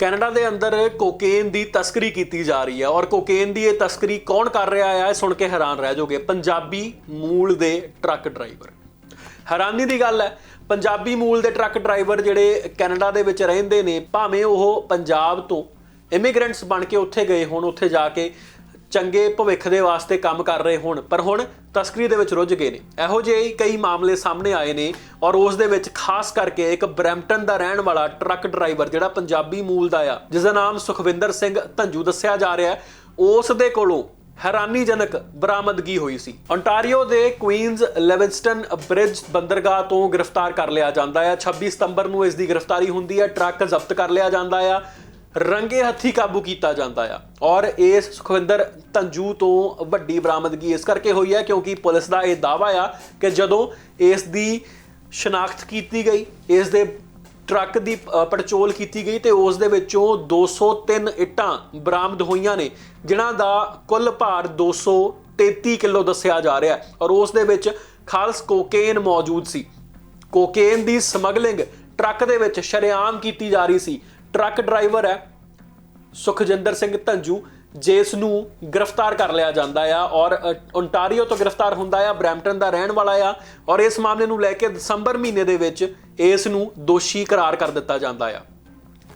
Canada ਦੇ ਅੰਦਰ cocaine ਦੀ ਤਸਕਰੀ ਕੀਤੀ ਜਾ ਰਹੀ ਹੈ ਔਰ ਕੋਕੇਨ ਦੀ ਇਹ ਤਸਕਰੀ ਕੌਣ ਕਰ ਰਿਹਾ ਹੈ, ਇਹ ਸੁਣ ਕੇ ਹੈਰਾਨ ਰਹਿ ਜਾਓਗੇ। ਪੰਜਾਬੀ ਮੂਲ ਦੇ ਟਰੱਕ ਡਰਾਈਵਰ। ਹੈਰਾਨੀ ਦੀ ਗੱਲ ਹੈ, ਪੰਜਾਬੀ ਮੂਲ ਦੇ ਟਰੱਕ ਡਰਾਈਵਰ ਜਿਹੜੇ ਕੈਨੇਡਾ ਦੇ ਵਿੱਚ ਰਹਿੰਦੇ ਨੇ, ਭਾਵੇਂ ਉਹ ਪੰਜਾਬ ਤੋਂ ਇਮੀਗ੍ਰੈਂਟਸ ਬਣ ਕੇ ਉੱਥੇ ਗਏ ਹੋਣ, ਉੱਥੇ ਜਾ ਕੇ ਚੰਗੇ ਭਵਿੱਖ ਦੇ ਵਾਸਤੇ ਕੰਮ ਕਰ ਰਹੇ ਹੋਣ, ਪਰ ਹੁਣ ਤਸਕਰੀ ਦੇ ਵਿੱਚ ਰੁੱਝ ਗਏ ਨੇ। ਇਹੋ ਜਿਹੇ ਹੀ ਕਈ ਮਾਮਲੇ ਸਾਹਮਣੇ ਆਏ ਨੇ ਔਰ ਉਸ ਦੇ ਵਿੱਚ ਖਾਸ ਕਰਕੇ ਇੱਕ ਬਰੈਂਪਟਨ ਦਾ ਰਹਿਣ ਵਾਲਾ ਟਰੱਕ ਡਰਾਈਵਰ ਜਿਹੜਾ ਪੰਜਾਬੀ ਮੂਲ ਦਾ ਆ ਜਿਸ ਦਾ ਨਾਮ ਸੁਖਵਿੰਦਰ ਸਿੰਘ ਧੰਜੂ ਦੱਸਿਆ ਜਾ ਰਿਹਾ ਹੈ, ਉਸ ਦੇ ਕੋਲੋਂ ਹੈਰਾਨੀਜਨਕ ਬਰਾਮਦਗੀ ਹੋਈ ਸੀ। ਓਨਟਾਰੀਓ ਦੇ ਕੁਈਨਜ਼ ਲਿਵਿੰਗਸਟਨ ਬ੍ਰਿਜ ਬੰਦਰਗਾਹ ਤੋਂ ਗ੍ਰਿਫਤਾਰ ਕਰ ਲਿਆ ਜਾਂਦਾ ਹੈ 26 ਸਤੰਬਰ ਨੂੰ ਇਸ ਦੀ ਗ੍ਰਿਫਤਾਰੀ ਹੁੰਦੀ ਹੈ, ਟਰੱਕ ਜ਼ਬਤ ਕਰ ਲਿਆ ਜਾਂਦਾ ਆ। ਰੰਗੇ ਹੱਥੀ ਕਾਬੂ ਕੀਤਾ ਜਾਂਦਾ ਆ। ਔਰ ਇਸ ਸੁਖਵਿੰਦਰ ਤੰਜੂ ਤੋਂ ਵੱਡੀ ਬਰਾਮਦਗੀ ਇਸ ਕਰਕੇ ਹੋਈ ਹੈ ਕਿਉਂਕਿ ਪੁਲਿਸ ਦਾ ਇਹ ਦਾਵਾ ਆ ਕਿ ਜਦੋਂ ਇਸ ਦੀ ਸ਼ਨਾਖਤ ਕੀਤੀ ਗਈ, ਇਸ ਦੇ ਟਰੱਕ ਦੀ ਪੜਚੋਲ ਕੀਤੀ ਗਈ ਤੇ ਉਸ ਦੇ ਵਿੱਚੋਂ 203 ਇੱਟਾਂ ਬਰਾਮਦ ਹੋਈਆਂ ਨੇ, ਜਿਨ੍ਹਾਂ ਦਾ ਕੁੱਲ ਭਾਰ 233 ਕਿਲੋ ਦੱਸਿਆ ਜਾ ਰਿਹਾ ਔਰ ਉਸ ਦੇ ਵਿੱਚ ਖਾਲਸ ਕੋਕੇਨ ਮੌਜੂਦ ਸੀ। ਕੋਕੇਨ ਦੀ ਸਮਗਲਿੰਗ ਟਰੱਕ ਦੇ ਵਿੱਚ ਸ਼ਰੇਆਮ ਕੀਤੀ ਜਾ ਰਹੀ ਸੀ। ਟਰੱਕ ਡਰਾਈਵਰ ਹੈ, ਸੁਖਜਿੰਦਰ ਸਿੰਘ ਧੰਜੂ, ਜਿਸ ਨੂੰ ਗ੍ਰਿਫਤਾਰ ਕਰ ਲਿਆ ਜਾਂਦਾ ਆ ਔਰ ਓਨਟਾਰੀਓ ਤੋਂ ਗ੍ਰਿਫਤਾਰ ਹੁੰਦਾ ਆ, ਬਰੈਂਪਟਨ ਦਾ ਰਹਿਣ ਵਾਲਾ ਆ ਔਰ ਇਸ ਮਾਮਲੇ ਨੂੰ ਲੈ ਕੇ ਦਸੰਬਰ ਮਹੀਨੇ ਦੇ ਵਿੱਚ ਇਸ ਨੂੰ ਦੋਸ਼ੀ ਕਰਾਰ ਕਰ ਦਿੱਤਾ ਜਾਂਦਾ ਆ।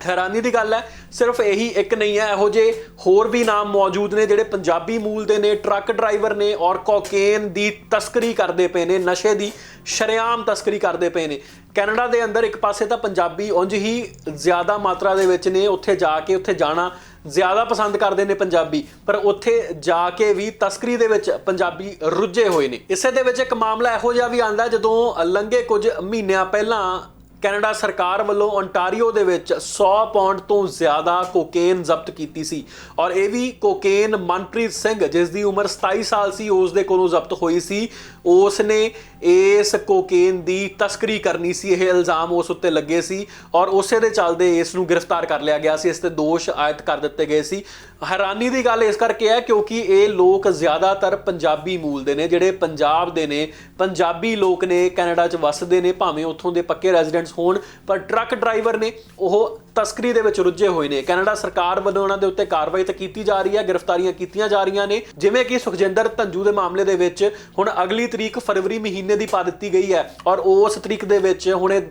ਹੈਰਾਨੀ ਦੀ ਗੱਲ ਹੈ, ਸਿਰਫ ਇਹੀ ਇੱਕ ਨਹੀਂ ਹੈ, ਇਹੋ ਜਿਹੇ ਹੋਰ ਵੀ ਨਾਮ ਮੌਜੂਦ ਨੇ ਜਿਹੜੇ ਪੰਜਾਬੀ ਮੂਲ ਦੇ ਨੇ, ਟਰੱਕ ਡਰਾਈਵਰ ਨੇ ਔਰ ਕੋਕੇਨ ਦੀ ਤਸਕਰੀ ਕਰਦੇ ਪਏ ਨੇ, ਨਸ਼ੇ ਦੀ ਸ਼ਰੇਆਮ ਤਸਕਰੀ ਕਰਦੇ ਪਏ ਨੇ। ਕੈਨੇਡਾ ਦੇ ਅੰਦਰ ਇੱਕ ਪਾਸੇ ਤਾਂ ਪੰਜਾਬੀ ਉਂਝ ਹੀ ਜ਼ਿਆਦਾ ਮਾਤਰਾ ਦੇ ਵਿੱਚ ਨੇ, ਉੱਥੇ ਜਾ ਕੇ, ਉੱਥੇ ਜਾਣਾ ਜ਼ਿਆਦਾ ਪਸੰਦ ਕਰਦੇ ਨੇ ਪੰਜਾਬੀ, ਪਰ ਉੱਥੇ ਜਾ ਕੇ ਵੀ ਤਸਕਰੀ ਦੇ ਵਿੱਚ ਪੰਜਾਬੀ ਰੁੱਝੇ ਹੋਏ ਨੇ। ਇਸੇ ਦੇ ਵਿੱਚ ਇੱਕ ਮਾਮਲਾ ਇਹੋ ਜਿਹਾ ਵੀ ਆਂਦਾ ਜਦੋਂ ਲੰਘੇ ਕੁਝ ਮਹੀਨਿਆਂ ਪਹਿਲਾਂ ਕੈਨੇਡਾ ਸਰਕਾਰ ਵੱਲੋਂ ਓਨਟਾਰੀਓ ਦੇ ਵਿੱਚ 100 ਪੌਂਡ ਤੋਂ ਜ਼ਿਆਦਾ ਕੋਕੇਨ ਜ਼ਬਤ ਕੀਤੀ ਸੀ। ਔਰ ਇਹ ਵੀ ਕੋਕੇਨ ਮਨਪ੍ਰੀਤ ਸਿੰਘ, ਜਿਸ ਦੀ ਉਮਰ 27 ਸਾਲ ਸੀ, ਉਸ ਦੇ ਕੋਲੋਂ ਜ਼ਬਤ ਹੋਈ ਸੀ। ਉਸ ਨੇ ਇਸ ਕੋਕੇਨ ਦੀ ਤਸਕਰੀ ਕਰਨੀ ਸੀ, ਇਹ ਇਲਜ਼ਾਮ ਉਸ ਉੱਤੇ ਲੱਗੇ ਸੀ। ਔਰ ਉਸੇ ਦੇ ਚੱਲਦੇ ਇਸ ਨੂੰ ਗ੍ਰਿਫਤਾਰ ਕਰ ਲਿਆ ਗਿਆ ਸੀ, ਇਸ ਤੇ ਦੋਸ਼ ਆਇਤ ਕਰ ਦਿੱਤੇ ਗਏ ਸੀ। ਹੈਰਾਨੀ ਦੀ ਗੱਲ ਇਸ ਕਰਕੇ ਹੈ ਕਿਉਂਕਿ ਇਹ ਲੋਕ ਜ਼ਿਆਦਾਤਰ ਪੰਜਾਬੀ ਮੂਲ ਦੇ ਨੇ, ਜਿਹੜੇ ਪੰਜਾਬ ਦੇ ਨੇ। ਪੰਜਾਬੀ ਲੋਕ ਨੇ, ਕੈਨੇਡਾ 'ਚ ਵੱਸਦੇ ਨੇ, ਭਾਵੇਂ ਉੱਥੋਂ ਦੇ ਪੱਕੇ ਰੈਜੀਡੈਂਟ ਰੈਜ਼ੀਡੈਂਟਸ ਹੋਣ, ਪਰ ਟਰੱਕ ਡਰਾਈਵਰ ਨੇ ਉਹ ਤਸਕਰੀ ਦੇ ਵਿੱਚ ਰੁੱਝੇ ਹੋਏ ਨੇ। ਕੈਨੇਡਾ ਸਰਕਾਰ ਵੱਲੋਂ ਉਹਨਾਂ ਦੇ ਉੱਤੇ ਕਾਰਵਾਈ ਤਾਂ ਕੀਤੀ ਜਾ ਰਹੀ ਹੈ, ਗ੍ਰਿਫਤਾਰੀਆਂ ਕੀਤੀਆਂ ਜਾ ਰਹੀਆਂ ਨੇ। ਜਿਵੇਂ ਕਿ ਸੁਖਜਿੰਦਰ ਧੰਜੂ ਦੇ ਮਾਮਲੇ ਦੇ ਵਿੱਚ ਹੁਣ ਅਗਲੀ ਤਰੀਕ ਫਰਵਰੀ ਮਹੀਨੇ ਦੀ ਪਾ ਦਿੱਤੀ ਗਈ ਹੈ ਔਰ ਉਸ ਤਰੀਕ ਦੇ ਵਿੱਚ ਹੁਣ ਇਹ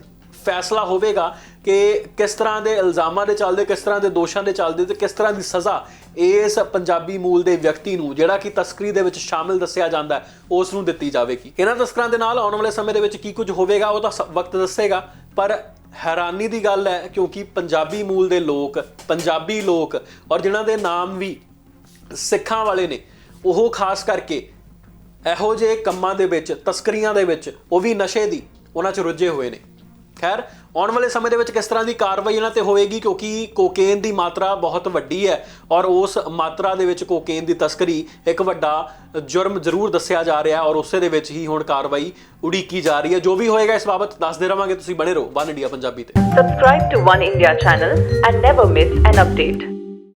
ਫੈਸਲਾ ਹੋਵੇਗਾ ਕਿ ਕਿਸ ਤਰ੍ਹਾਂ ਦੇ ਇਲਜ਼ਾਮਾਂ ਦੇ ਚੱਲਦੇ, ਕਿਸ ਤਰ੍ਹਾਂ ਦੇ ਦੋਸ਼ਾਂ ਦੇ ਚੱਲਦੇ ਤੇ ਕਿਸ ਤਰ੍ਹਾਂ ਦੀ ਸਜ਼ਾ ਇਸ ਪੰਜਾਬੀ ਮੂਲ ਦੇ ਵਿਅਕਤੀ ਨੂੰ, ਜਿਹੜਾ ਕਿ ਤਸਕਰੀ ਦੇ ਵਿੱਚ ਸ਼ਾਮਿਲ ਦੱਸਿਆ ਜਾਂਦਾ ਉਸ ਨੂੰ ਦਿੱਤੀ ਜਾਵੇਗੀ। ਇਹਨਾਂ ਤਸਕਰਾਂ ਦੇ ਨਾਲ ਆਉਣ ਵਾਲੇ ਸਮੇਂ ਦੇ ਵਿੱਚ ਕੀ ਕੁਝ ਹੋਵੇਗਾ, ਉਹ ਤਾਂ ਵਕਤ ਦੱਸੇਗਾ। ਪਰ ਹੈਰਾਨੀ ਦੀ ਗੱਲ ਹੈ ਕਿਉਂਕਿ ਪੰਜਾਬੀ ਮੂਲ ਦੇ ਲੋਕ, ਪੰਜਾਬੀ ਲੋਕ ਔਰ ਜਿਨ੍ਹਾਂ ਦੇ ਨਾਮ ਵੀ ਸਿੱਖਾਂ ਵਾਲੇ ਨੇ, ਉਹ ਖਾਸ ਕਰਕੇ ਇਹੋ ਜਿਹੇ ਕੰਮਾਂ ਦੇ ਵਿੱਚ, ਤਸਕਰੀਆਂ ਦੇ ਵਿੱਚ, ਉਹ ਵੀ ਨਸ਼ੇ ਦੀ, ਉਹਨਾਂ 'ਚ ਰੁੱਝੇ ਹੋਏ ਨੇ। ਖੈਰ, ਆਉਣ ਵਾਲੇ ਸਮੇਂ ਦੇ ਵਿੱਚ ਕਿਸ ਤਰ੍ਹਾਂ ਦੀ ਕਾਰਵਾਈ ਇਹਨਾਂ ਤੇ ਹੋਵੇਗੀ ਕਿਉਂਕਿ ਕੋਕੇਨ ਦੀ ਮਾਤਰਾ ਬਹੁਤ ਵੱਡੀ ਹੈ ਔਰ ਉਸ ਮਾਤਰਾ ਦੇ ਵਿੱਚ ਕੋਕੇਨ ਦੀ ਤਸਕਰੀ ਇੱਕ ਵੱਡਾ ਜੁਰਮ ਜ਼ਰੂਰ ਦੱਸਿਆ ਜਾ ਰਿਹਾ ਔਰ ਉਸੇ ਦੇ ਵਿੱਚ ਹੀ ਹੁਣ ਕਾਰਵਾਈ ਉਡੀਕੀ ਜਾ ਰਹੀ ਹੈ। ਜੋ ਵੀ ਹੋਏਗਾ ਇਸ ਬਾਬਤ ਦੱਸਦੇ ਰਵਾਂਗੇ। ਤੁਸੀਂ ਬਣੇ ਰਹੋ, ਵਨ ਇੰਡੀਆ ਪੰਜਾਬੀ ਤੇ। Subscribe to One India channel and never miss an update.